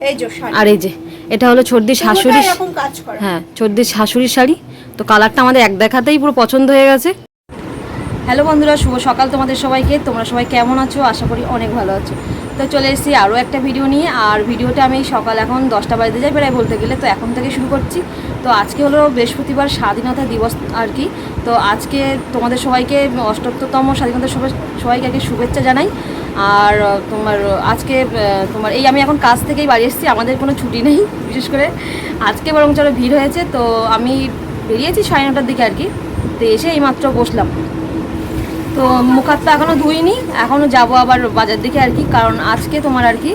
এই যে শাড়ি। আর এই যে এটা হলো ছর্দির শাশুড়ি পুরোটা এরকম কাজ করা। হ্যাঁ ছর্দির শাশুড়ির শাড়ি। তো কালারটা আমাদের এক দেখাতেই পুরো পছন্দ হয়ে গেছে। হ্যালো বন্ধুরা শুভ সকাল তোমাদের সবাইকে। তোমরা সবাই কেমন আছো? আশা করি অনেক ভালো আছো। তো চলে এসেছি আরও একটা ভিডিও নিয়ে। আর ভিডিওটা আমি সকাল এখন দশটা বাজতে যাই প্রায় বলতে গেলে। তো এখন থেকে শুরু করছি। তো আজকে হলো বৃহস্পতিবার স্বাধীনতা দিবস আর কি। তো আজকে তোমাদের সবাইকে অষ্টোত্তরতম স্বাধীনতা সবাইকে আগে শুভেচ্ছা জানাই। আর তোমার, আজকে তোমার, এই আমি এখন কাজ থেকেই বাড়ি এসেছি, আমাদের কোনো ছুটি নেই, বিশেষ করে। আজকে বরং চলো ভিড় হয়েছে, তো আমি বেরিয়েছি সাড়ে নটার দিকে আর কি, তো এসে এইমাত্র বসলাম। তো মুখ তো এখনও ধুইনি এখনও যাব আবার বাজার দিকে আর কি, কারণ আজকে তোমার আর কি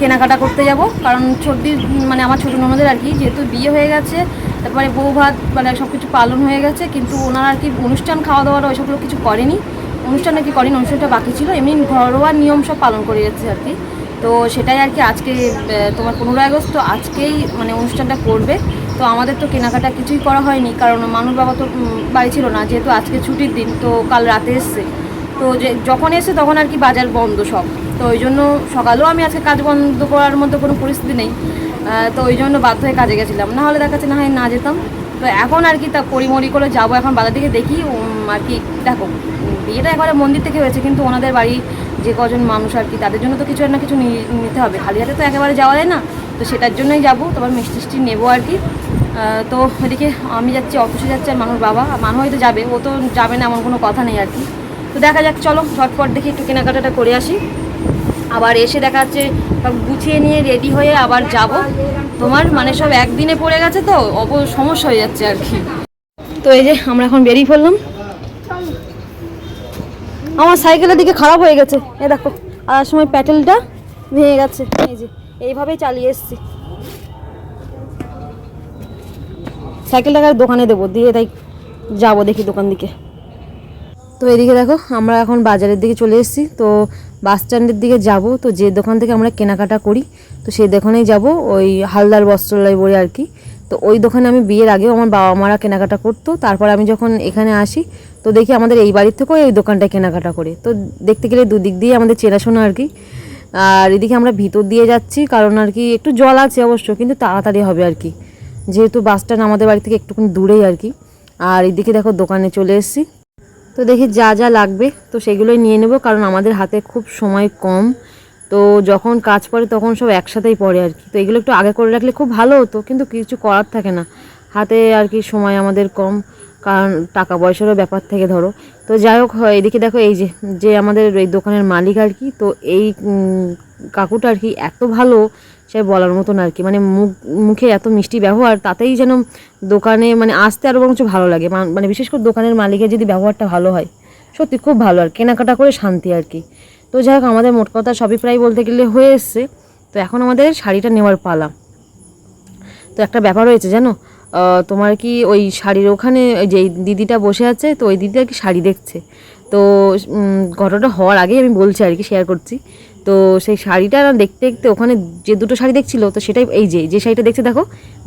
কেনাকাটা করতে যাব, কারণ ছোটির মানে আমার ছোটো ননদের আর কি, যেহেতু বিয়ে হয়ে গেছে, তারপরে বউ ভাত মানে সব কিছু পালন হয়ে গেছে, কিন্তু ওনারা আর কি অনুষ্ঠান খাওয়া দাওয়ার ওইসবগুলো কিছু করেনি। অনুষ্ঠান আর কি করেনি, অনুষ্ঠানটা বাকি ছিল। এমনি ঘরোয়া নিয়ম সব পালন করে যাচ্ছে আর কি। তো সেটাই আর কি আজকে তোমার পনেরোই আগস্ট, তো আজকেই মানে অনুষ্ঠানটা করবে। তো আমাদের তো কেনাকাটা কিছুই করা হয়নি, কারণ মানুষ বাবা তো বাড়ি ছিল না, যেহেতু আজকে ছুটির দিন, তো কাল রাতে এসছে। তো যে, যখন এসে তখন আর কি বাজার বন্ধ সব। তো ওই জন্য সকালেও আমি আজকে কাজ বন্ধ করার মতো কোনো পরিস্থিতি নেই। তো ওই জন্য বাধ্য হয়ে কাজে গেছিলাম। না হলে দেখাচ্ছে না হয় না যেতাম। তো এখন আর কি তা পরিমরি করে যাব এখন বাজার দিকে দেখি আর কি, দেখো বিয়েটা একবারে মন্দির থেকে হয়েছে, কিন্তু ওনাদের বাড়ি যে কজন মানুষ আর কি, তাদের জন্য তো কিছু না কিছু নিতে হবে। খালি হাতে তো একেবারে যাওয়া যায় না, তো সেটার জন্যই যাব তোমার মিষ্টি টিষ্টি নেব আর কি। তো এদিকে আমি যাচ্ছি, অফিসে যাচ্ছে আর মানুষ বাবা মানুষ হয়তো যাবে, ও তো যাবে না, এমন কোনো কথা নেই আর কি। তো দেখা যাক, চলো, ঝটপট দেখি একটু কেনাকাটাটা করে আসি। আবার এসে দেখা যাচ্ছে গুছিয়ে নিয়ে রেডি হয়ে আবার যাব। তোমার মানে সব একদিনে পড়ে গেছে তো, অব সমস্যা হয়ে যাচ্ছে আর কি। তো এই যে আমরা এখন বেরিয়ে পড়লাম। আমার সাইকেলের দিকে খারাপ হয়ে গেছে। এ দেখো আর সময় প্যাটেলটা ভেঙে গেছে। এই যে, এইভাবেই চালিয়ে এসছি। সাইকেলটাকে দোকানে দেবো, দিয়ে তাই যাব দেখি দোকান দিকে। তো এদিকে দেখো, আমরা এখন বাজারের দিকে চলে এসেছি। তো বাস স্ট্যান্ডের দিকে যাব, তো যে দোকান থেকে আমরা কেনাকাটা করি, তো সেই দোকানেই যাব, ওই হালদার বস্ত্রালয় বলে আর কি। তো ওই দোকানে আমি বিয়ের আগেও আমার বাবা মারা কেনাকাটা করতো, তারপর আমি যখন এখানে আসি, তো দেখি আমাদের এই বাড়ির থেকেও এই দোকানটায় কেনাকাটা করে। তো দেখতে গেলে দুদিক দিয়ে আমাদের চেনাশোনা আর কি। আর এদিকে আমরা ভিতর দিয়ে যাচ্ছি, কারণ আর কি একটু জল আছে অবশ্য, কিন্তু তাড়াতাড়ি হবে আর কি। যেহেতু বাস স্ট্যান্ড আমাদের বাড়ি থেকে একটুখানি দূরেই আর কি। আর এদিকে দেখো দোকানে চলে এসেছি। তো দেখি যা যা লাগবে, তো সেগুলোই নিয়ে নেব, কারণ আমাদের হাতে খুব সময় কম। তো যখন কাজ পড়ে তখন সব একসাথেই পড়ে আর কি। তো এগুলো একটু আগে করে রাখলে খুব ভালো হতো, কিন্তু কিছু করার থাকে না। হাতে আর কি সময় আমাদের কম। কারণ টাকা পয়সারও ব্যাপার থেকে ধরো। তো যাই হোক এদিকে দেখো এই যে যে আমাদের এই দোকানের মালিক আর কি, তো এই কাকুটা আর কি এত ভালো, সে বলার মতন আর কি। মানে মুখ, মুখে এত মিষ্টি ব্যবহার, তাতেই যেন দোকানে মানে আসতে আরও বরঞ্চ ভালো লাগে। মানে বিশেষ করে দোকানের মালিকের যদি ব্যবহারটা ভালো হয়, সত্যি খুব ভালো আর কেনাকাটা করে শান্তি আর কি। তো যাই হোক, আমাদের মোট কথা সবই প্রায় বলতে গেলে হয়ে এসছে। তো এখন আমাদের শাড়িটা নেওয়ার পালা। তো একটা ব্যাপার হয়েছে, জানো? তোমার কি ওই শাড়ির ওখানে ওই যে দিদিটা বসে আছে, তো ওই দিদি আর কি শাড়ি দেখছে? তো ঘটনাটা হওয়ার আগেই আমি বলছি আর কি শেয়ার করছি। তো সেই শাড়িটা না দেখতে দেখতে ওখানে যে দুটো শাড়ি দেখছিল, তো সেটাই এই যে যে শাড়িটা দেখছে দেখো,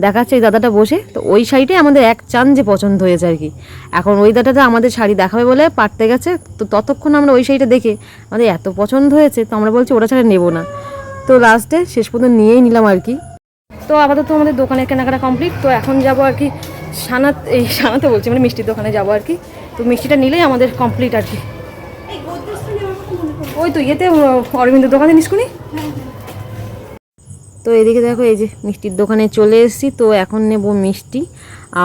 দেখাচ্ছে এই দাদাটা বসে, তো ওই শাড়িটাই আমাদের এক চান যে পছন্দ হয়েছে আর কি। এখন ওই দাদাটা আমাদের শাড়ি দেখাবে বলে পারতে গেছে, তো ততক্ষণ আমরা ওই শাড়িটা দেখে আমাদের এত পছন্দ হয়েছে, তো আমরা বলছি ওটা ছাড়া নেব না। তো লাস্টে শেষ পর্যন্ত নিয়েই নিলাম আর কি। তো আপাতত আমাদের দোকানের কেনাকাটা কমপ্লিট তো এখন যাব আর কি সানাত, এই সানাতে বলছি মানে মিষ্টির দোকানে যাব আর কি। তো মিষ্টিটা নিলেই আমাদের কমপ্লিট আর কি। ওই তো ইয়েতে অরবিন্দ দোকানে নিসকুনি তো এদিকে দেখো, এই যে মিষ্টির দোকানে চলে এসেছি, তো এখন নেব মিষ্টি।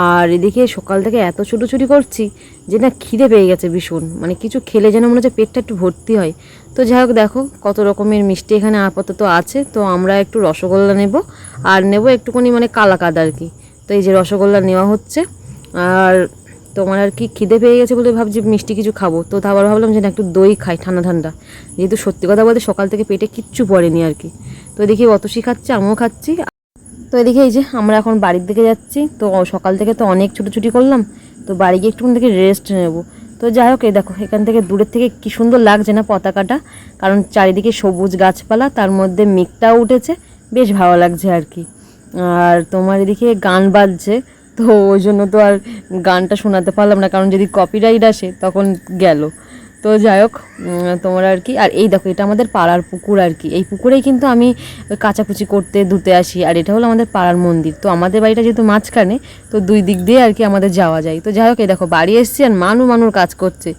আর এদিকে সকাল থেকে এত ছুটোছুটি করছি যে না খিদে পেয়ে গেছে ভীষণ। মানে কিছু খেলে যেন মনে হচ্ছে পেটটা একটু ভর্তি হয়। তো যাই হোক দেখো, কত রকমের মিষ্টি এখানে আপাতত আছে। তো আমরা একটু রসগোল্লা নেব আর নেব একটুখানি মানে কালাকাদ আর কি। তো এই যে রসগোল্লা নেওয়া হচ্ছে। আর তোমার আর কি খিদে পেয়ে গেছে বলে ভাবছি মিষ্টি কিছু খাব। তো তারপর ভাবলাম যে না একটু দই খাই ঠান্ডা ঠান্ডা। যেহেতু সত্যি কথা বলতে সকাল থেকে পেটে কিচ্ছু পড়েনি আর কি। তো দেখি অতসী খাচ্ছে, আমিও খাচ্ছি। তো এদিকে এই যে আমরা এখন বাড়ির দিকে যাচ্ছি, তো সকাল থেকে তো অনেক ছুটোছুটি করলাম, তো বাড়ি গিয়ে একটুখানি থেকে রেস্ট নেব। তো যাই হোক, এই দেখো, এখান থেকে দূরের থেকে কি সুন্দর লাগছে না পতাকাটা, কারণ চারিদিকে সবুজ গাছপালা, তার মধ্যে মেঘটাও উঠেছে, বেশ ভালো লাগছে আর কি। আর তোমার এদিকে গান বাজছে, তো ওই জন্য তো আর গানটা শোনাতে পারলাম না, কারণ যদি কপিরাইট আসে, তখন গেল। তো যাই হোক তোমরা আর কি, আর এই দেখো, এটা আমাদের পাড়ার পুকুর আর কি। এই পুকুরেই কিন্তু আমি কাচাকুচি করতে ধুতে আসি, আর এটা হলো আমাদের পাড়ার মন্দির। তো আমাদের বাড়িটা যেহেতু মাঝখানে, তো দুই দিক দিয়ে আর কি আমাদের যাওয়া যায়। তো যাই হোক, এই দেখো, বাড়ি এসছি আর মানু মানুর কাজ করছে।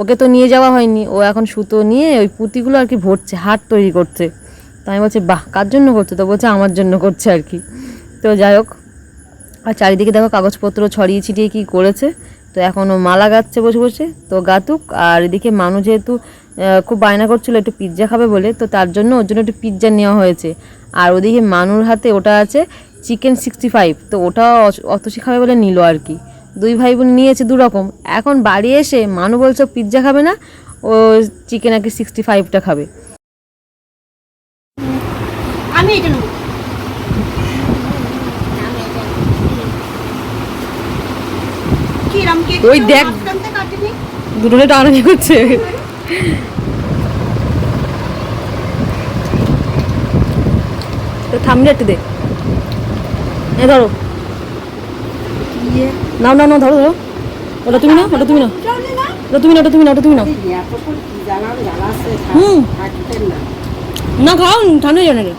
ওকে তো নিয়ে যাওয়া হয়নি, ও এখন সুতো নিয়ে ওই পুঁতিগুলো আর কি ভরছে হাট তৈরি করছে। তো আমি বলছি, বাহ, কার জন্য করছে তো বলছে, আমার জন্য করছে আর কি। তো যাই হোক, আর চারিদিকে দেখো, কাগজপত্র ছড়িয়ে ছিটিয়ে কি করেছে। তো এখনও মালা গাচ্ছে বসে বসে। তো গাতুক, আর এদিকে মানুষ যেহেতু খুব বায়না করছিল একটু পিৎজা খাবে বলে, তো তার জন্য ওর জন্য একটু পিৎজা নেওয়া হয়েছে। আর ওদিকে মানুর হাতে ওটা আছে চিকেন সিক্সটি ফাইভ তো ওটা অতসি খাবে বলে নিল আর কি। দুই ভাই বোন নিয়েছে দু রকম এখন বাড়ি এসে মানু বলছে পিৎজা খাবে না, ও চিকেন আর কি সিক্সটি ফাইভটা খাবে। আমি এটা ওই দেখ। দুটোনে টানানি করছে তো থামলে একটু দে। এ ধরো। নাও নাও নাও ধরো ধরো। ওটা তুমি না ওটা তুমি না ওটা তুমি না ওটা তুমি না ওটা তুমি না হুম। না। খাও ঠান্ডা জানে রে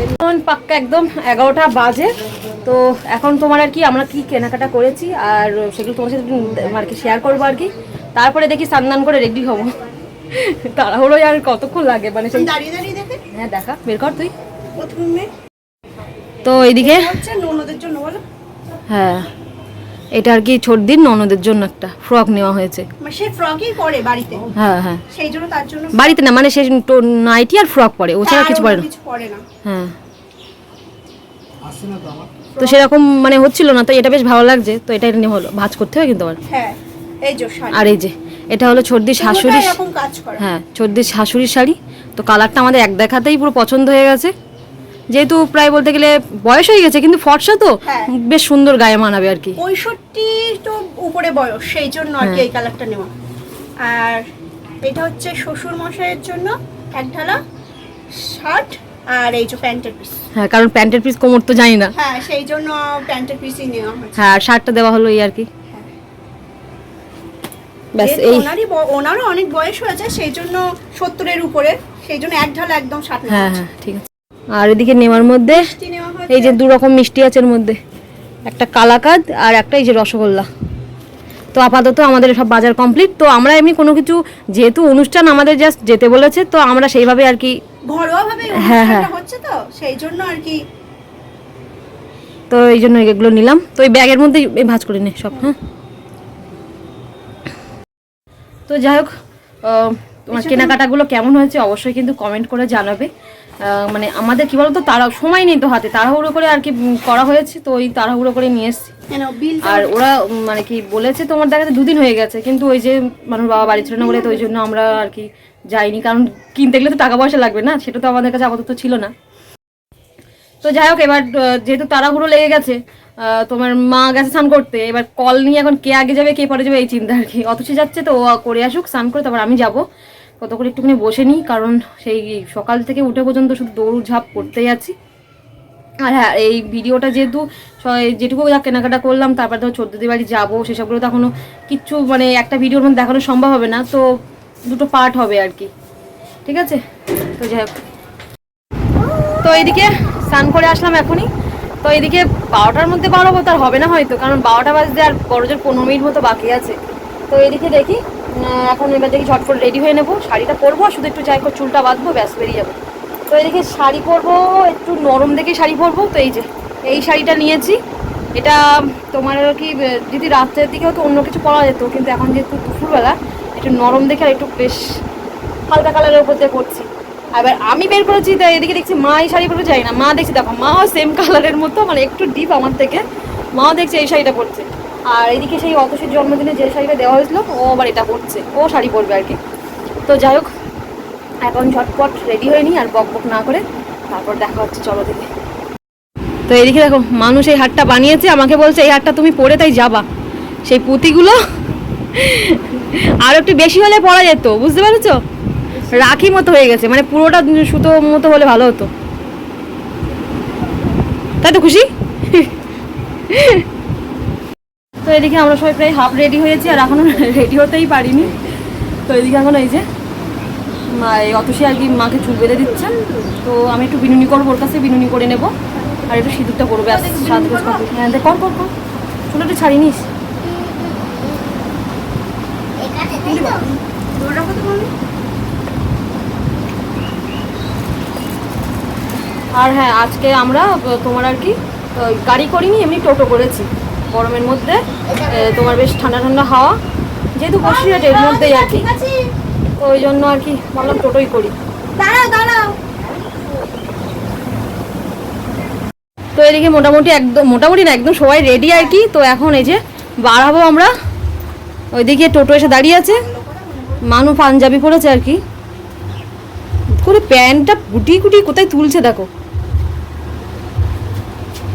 এখন পাক্কা একদম এগারোটা বাজে। তো এখন তোমার আর কি আমরা কি কেনাকাটা করেছি আর সেগুলো তোমার সাথে আর কি শেয়ার করব আর কি। তারপরে দেখি স্নান করে রেডি হব। তাড়াহুড়োই আর কতক্ষণ লাগে? মানে সেই দাঁড়িয়ে দাঁড়িয়ে দেখে? হ্যাঁ দেখা। বের কর তুই। তো এইদিকে হ্যাঁ। এটা আর কি ছোটদিন ননদের জন্য একটা ফ্রক নেওয়া হয়েছে। মানে সে ফ্রকই পরে বাড়িতে? হ্যাঁ হ্যাঁ। সেই জন্য তার জন্য বাড়িতে না মানে সে নাইটি আর ফ্রক পরে ও ছাড়া কিছু পরে না। কিছু পরে না। হ্যাঁ। তো সেরকম মানে হচ্ছিল না তো এটা বেশ ভালো লাগছে তো এটা নিয়ে হলো ভাজ করতে হবে কিন্তু আবার। হ্যাঁ এই যে আর এই যে এটা হলো ছোটদির পুরোটা শাশুড়ি এরকম কাজ করা। হ্যাঁ ছোটদির শাশুড়ির শাড়ি তো কালারটা আমাদের এক দেখাতেই পুরো পছন্দ হয়ে গেছে। যেহেতু প্রায় বলতে গেলে বয়স হয়ে গেছে কিন্তু ফর্সা তো? হ্যাঁ। বেশ সুন্দর গায়ে মানাবে আর কি। পঁয়ষট্টি তো উপরে বয়স সেই জন্য আর কি হ্যাঁ। এই কালারটা নেওয়া। আর এটা হচ্ছে শ্বশুর মশাইয়ের জন্য এক ঢালা শার্ট আর এই যে প্যান্টের পিস হ্যাঁ কারণ প্যান্টের পিস কোমর তো জানি না। হ্যাঁ সেই জন্য প্যান্টের পিসই নেওয়া হয়েছে। হ্যাঁ শার্টটা দেওয়া হলো এই আর কি। ব্যাস এই। ওনারই ওনারও অনেক বয়স হয়েছে সেই জন্য সত্তরের উপরে সেই জন্য এক ঢালা একদম ষাট হ্যাঁ হ্যাঁ ঠিক আছে। আর এদিকে নেওয়ার মধ্যে এই যে দু রকম মিষ্টি আছে এর মধ্যে। একটা কালাকাদ আর একটা এই যে রসগোল্লা। তো আপাতত আমাদের সব বাজার কমপ্লিট। তো আমরা এমনি কোনো কিছু যেহেতু অনুষ্ঠান আমাদের জাস্ট যেতে বলেছে তো আমরা সেইভাবে আর কি ঘরোয়া ভাবে হ্যাঁ, হ্যাঁ। হচ্ছে তো সেই জন্য আর কি তো এই জন্য এগুলো নিলাম। তো এই ব্যাগের মধ্যে ভাজ করে নে সব হ্যাঁ। তো যাই হোক তোমার কেনাকাটাগুলো কেমন হয়েছে অবশ্যই কিন্তু কমেন্ট করে জানাবে। মানে আমাদের কি বলতো তারা সময় নেই তো হাতে। তাড়াহুড়ো করে আর কি করা হয়েছে তো ওই তাড়াহুড়ো করে নিয়ে এসেছি। আর ওরা মানে কি বলেছে তোমার দেখা যাচ্ছে দুদিন হয়ে গেছে। কিন্তু ওই যে মানুষ বাবা বাড়ি ছিল না বলে তো ওই জন্য আমরা আর কি যাইনি। কারণ কিনতে গেলে তো টাকা পয়সা লাগবে না সেটা তো আমাদের কাছে আপাতত ছিল না। তো যাই হোক এবার যেহেতু তাড়াহুড়ো লেগে গেছে আহ, তোমার মা গেছে স্নান করতে এবার কল নিয়ে এখন কে আগে যাবে কে পরে যাবে এই চিন্তা আর কি। অথচ যাচ্ছে তো ও করে আসুক স্নান করে তারপর আমি যাব। কত করে একটুখানি বসে নিই, কারণ সেই সকাল থেকে উঠে পর্যন্ত শুধু দৌড় ঝাঁপ করতেই আছি। আর হ্যাঁ এই ভিডিওটা যেহেতু যেটুকু যা কেনাকাটা করলাম, তারপর ধর চোদ্দোদি বাড়ি যাব, সেসবগুলো তো এখনও কিচ্ছু মানে একটা ভিডিওর মধ্যে দেখানো সম্ভব হবে না, তো দুটো পার্ট হবে আর কি। ঠিক আছে? তো যাই হোক। তো এইদিকে স্নান করে আসলাম এখনই। তো এইদিকে বারোটার মধ্যে বাড়াবো তার হবে না হয়তো, কারণ বারোটা বাজতে আর বড় জোর পনেরো মিনিট মতো বাকি আছে। তো এইদিকে দেখি এখন এবার দেখি ঝটফট রেডি হয়ে নেব। শাড়িটা পরবো শুধু একটু যাই চুলটা বাঁধবো, ব্যাস বেরিয়ে যাব। তো এদিকে শাড়ি পরবো, একটু নরম দেখে শাড়ি পরবো। তো এই যে, এই শাড়িটা নিয়েছি। এটা তোমার কি যদি রাত্রের দিকে হয়তো অন্য কিছু পরা যেত, কিন্তু এখন যেহেতু দুপুরবেলা, একটু নরম দেখে আর একটু বেশ হালকা কালারের উপর দিয়ে পরছি। এবার আমি বের করেছি তাই এদিকে দেখছি মা এই শাড়ি পরে যাই না। মা দেখছি, দেখো, মাও সেম কালারের মতো মানে একটু ডিপ আমার থেকে। মাও দেখছে এই শাড়িটা পরছে। আর এদিকে সেই অতসীর জন্মদিনে যে শাড়িটা দেওয়া হয়েছিল, ও আবার এটা পরছে। ও শাড়ি পরবে আর কি। তো যাই হোক, এখন ঝটপট রেডি হয়ে নি আর বক বক না করে তারপর দেখা হচ্ছে, চলো দেখে। তো এদিকে দেখো মানুষ এই হাটটা বানিয়েছে, আমাকে বলছে, এই হাটটা তুমি পরে তাই যাবা। সেই পুঁতিগুলো আর একটু বেশি হলে পরা যেত, বুঝতে পেরেছ? রাখি মতো হয়ে গেছে মানে পুরোটা সুতো মতো হলে ভালো হতো। তাই তো খুশি? এদিকে আমরা সবাই প্রায় হাফ রেডি হয়েছি আর এখনও রেডি হতেই পারিনি। তো এদিকে এখন এই যে মা, এই অতসী আর কি মাকে চুল বেঁধে দিচ্ছে তো আমি একটু বিনুনি করব, ওর কাছে বিনুনি করে নেব। আর একটু সিঁদুরটা করবে আর সাত কমপ্লিট হ্যাঁ কর কর কর। চুলটা একটু ছাড়িয়ে নিস। আর হ্যাঁ আজকে আমরা তোমার আর কি গাড়ি করিনি, এমনি টোটো করেছি। গরমের মধ্যে তোমার বেশ ঠান্ডা ঠান্ডা হাওয়া যেহেতু বসিরহাট এর মধ্যেই আর কি। তো ওই জন্য আর কি ভাবলাম টোটোই করি। তো এদিকে মোটামুটি একদম মোটামুটি না একদম সবাই রেডি আর কি। তো এখন এই যে বাড়াবো আমরা। ওইদিকে টোটো এসে দাঁড়িয়ে আছে। মানু পাঞ্জাবি পরেছে আর কি। করে প্যান্টটা গুটি গুটি কোথায় তুলছে দেখো।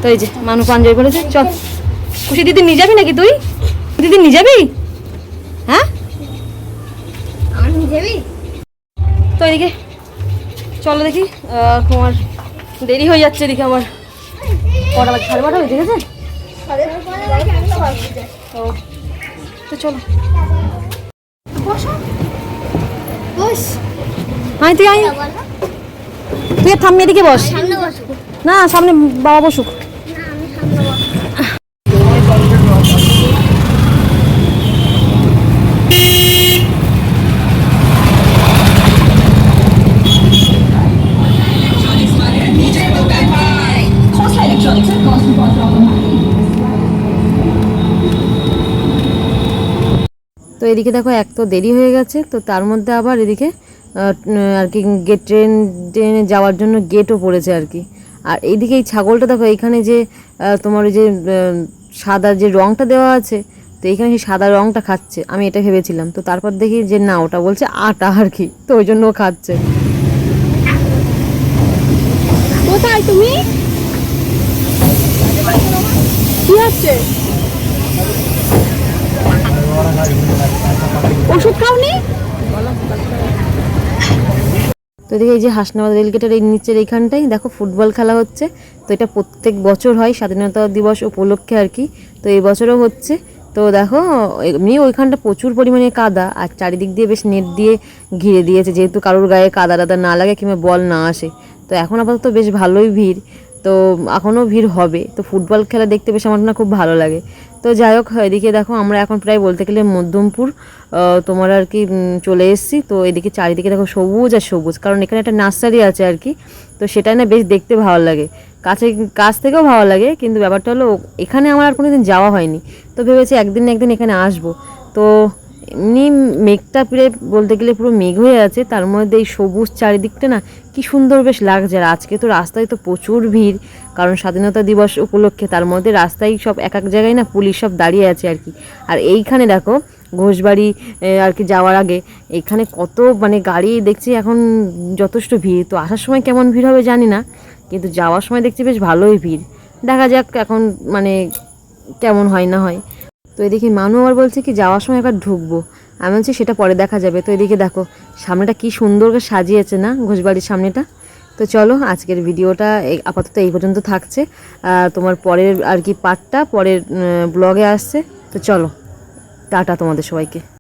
তো এই যে মানু পাঞ্জাবি পরেছে চল। খুশি দিদি নিয়ে যাবি নাকি তুই? দিদি নিয়ে যাবি? হ্যাঁ? তো এদিকে চলো দেখি তোমার দেরি হয়ে যাচ্ছে এদিকে আমার। কটা বাজে? সাড়ে বারোটা ঠিক আছে? তো তো চলো। বসো। তুই আয়। তুই এদিকে বস। সামনে বসো। না সামনে বাবা বসুক। এদিকে দেখো এক তো দেরি হয়ে গেছে, তো তার মধ্যে আবার এদিকে আর কি গেট ট্রেন ট্রেনে যাওয়ার জন্য গেটও পড়েছে আর কি। আর এইদিকে এই ছাগলটা দেখো, এইখানে যে তোমার ওই যে সাদা যে রংটা দেওয়া আছে, তো এইখানে সেই সাদা রংটা খাচ্ছে। আমি এটা ভেবেছিলাম। তো তারপর দেখি যে না, ওটা বলছে আটা আর কি, তো ওই জন্য খাচ্ছে। কোথায় তুমি? কি হচ্ছে? ওষুধ খাওনি? তো এদিকে এই যে হাসনাবাদ রেলগেটের এই নিচের এইখানটাই, দেখো ফুটবল খেলা হচ্ছে। তো এটা প্রত্যেক বছর হয়, স্বাধীনতা দিবস উপলক্ষে আর কি। তো এই বছরও হচ্ছে। তো দেখো, এমনি ওইখানটা প্রচুর পরিমাণে কাদা, আর চারিদিক দিয়ে বেশ নেট দিয়ে ঘিরে দিয়েছে। যেহেতু কারোর গায়ে কাদা টাদা না লাগে, কিংবা বল না আসে। তো এখন আপাতত বেশ ভালোই ভিড়। তো এখনও ভিড় হবে। তো ফুটবল খেলা দেখতে বেশ আমার না খুব ভালো লাগে। তো যাই হোক, এদিকে দেখো আমরা এখন প্রায় বলতে গেলে মধ্যমপুর তোমার আর কি চলে এসেছি। তো এদিকে চারিদিকে দেখো সবুজ আর সবুজ, কারণ এখানে একটা নার্সারি আছে আর কি। তো সেটা না বেশ দেখতে ভালো লাগে। কাছে, কাছ থেকেও ভালো লাগে, কিন্তু ব্যাপারটা হলো, এখানে আমার আর কোনো দিন যাওয়া হয়নি। তো ভেবেছি একদিন না একদিন এখানে আসব। তো এমনি মেঘটা পুরো বলতে গেলে পুরো মেঘ হয়ে আছে, তার মধ্যে এই সবুজ চারিদিকটা না কি সুন্দর বেশ লাগছে। আর আজকে তো রাস্তায় তো প্রচুর ভিড়, কারণ স্বাধীনতা দিবস উপলক্ষে তার মধ্যে রাস্তায় সব এক এক জায়গায় না পুলিশ সব দাঁড়িয়ে আছে আর কি। আর এইখানে দেখো ঘোষবাড়ি আর কি যাওয়ার আগে এখানে কত মানে গাড়ি দেখছি এখন যথেষ্ট ভিড়। তো আসার সময় কেমন ভিড় হবে জানি না, কিন্তু যাওয়ার সময় দেখছি বেশ ভালোই ভিড়। দেখা যাক এখন মানে কেমন হয় না হয়। তো এদিকে মানু আবার বলছে কি, যাওয়ার সময় একবার ঢুকবো। আমি বলছি, সেটা পরে দেখা যাবে। তো এদিকে দেখো, সামনেটা কি সুন্দর করে সাজিয়েছে না, ঘোষবাড়ির সামনেটা? তো চলো, আজকের ভিডিওটা আপাতত এই পর্যন্ত থাকছে। তোমার পরের আর কি পার্টটা পরের ব্লগে আসছে। তো চলো, টাটা তোমাদের সবাইকে।